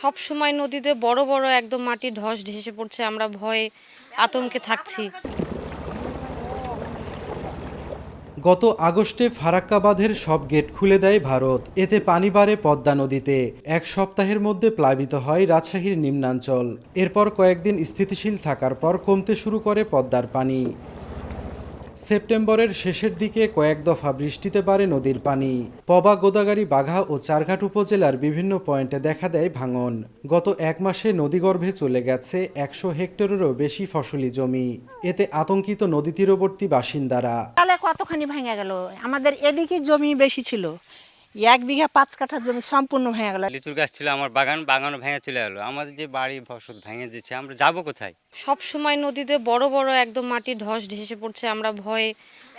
সব সময় নদীতে বড় বড় একদম মাটি ধস ঢেসে পড়ছে, আমরা ভয়ে আতঙ্কে থাকছি। গত আগস্টে ফারাক্কা বাঁধের সব গেট খুলে দেয় ভারত। এতে পানি বাড়ে পদ্মা নদীতে। এক সপ্তাহের মধ্যে প্লাবিত হয় রাজশাহীর নিম্নাঞ্চল। এরপর কয়েকদিন স্থিতিশীল থাকার পর কমতে শুরু করে পদ্মার পানি। সেপ্টেম্বরের শেষের দিকে কয়েক দফা বৃষ্টিতে পারে নদীর পানি। পবা গোদাগাড়ি বাঘা ও চারঘাট উপজেলার বিভিন্ন পয়েন্টে দেখা দেয় ভাঙন। গত এক মাসে নদীগর্ভে চলে গেছে একশো হেক্টরেরও বেশি ফসলি জমি। এতে আতঙ্কিত নদী তীরবর্তী বাসিন্দারা। কতখানি ভেঙে গেল? আমাদের এদিকে জমি বেশি ছিল। এক বিঘা পাঁচ কাঠার জমি সম্পূর্ণ ভেঙে গেল। লিচুর গাছ ছিল আমার বাগান বাগানও ভেঙে চলে গেলো আমাদের যে বাড়ি ফসল ভেঙে দিচ্ছে আমরা যাব কোথায়? সব সময় নদীতে বড় বড় একদম মাটি ধস ঢেসে পড়ছে আমরা ভয়ে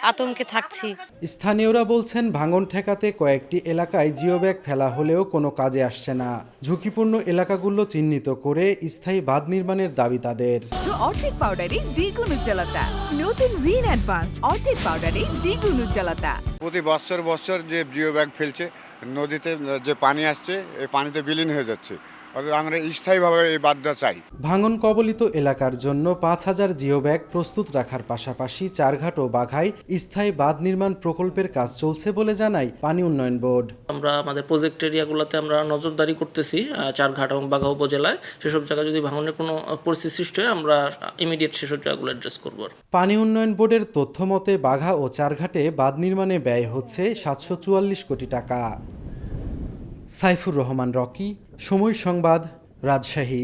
আতঙ্কে থাকছি। স্থানীয়রা বলছেন ভাঙন ঠেকাতে কয়েকটি এলাকায় জিও ব্যাগ ফেলা হলেও কোনো কাজে আসছে না। ঝুঁকিপূর্ণ এলাকাগুলো চিহ্নিত করে স্থায়ী বাঁধ নির্মাণের দাবি তাদের। অর্ধেক পাউডারে দ্বিগুণ উজ্জ্বলতা। নতুন রিন অ্যাডভান্স অর্ধেক পাউডারে দ্বিগুণ উজ্জ্বলতা। প্রতি বছর বছর যে জিও ব্যাগ ফেলছে নদীতে যে পানি আসছে এই পানিতে বিলীন হয়ে যাচ্ছে। আমরা স্থায়ীভাবে এই বাদটা চাই। ভাঙন কবলিত এলাকার জন্য পাঁচ হাজার জিও ব্যাগ প্রস্তুত রাখার পাশাপাশি চারঘাট ও বাঘায় স্থায়ী বাঁধ নির্মাণ প্রকল্পের কাজ চলছে বলে জানায় পানি উন্নয়ন বোর্ড। আমরা আমাদের প্রজেক্ট এরিয়াগুলোতে আমরা নজরদারি করতেছি চারঘাট এবং বাঘা উপজেলায়। সেসব জায়গায় যদি ভাঙনের কোনো পরিস্থিতি সৃষ্টি হয় আমরা ইমিডিয়েট সেসব জায়গাগুলো অ্যাড্রেস করব। পানি উন্নয়ন বোর্ডের তথ্য মতে বাঘা ও চারঘাটে বাঁধ নির্মাণে ব্যয় হচ্ছে সাতশো চুয়াল্লিশ কোটি টাকা। সাইফুর রহমান রকি সময় সংবাদ রাজশাহী।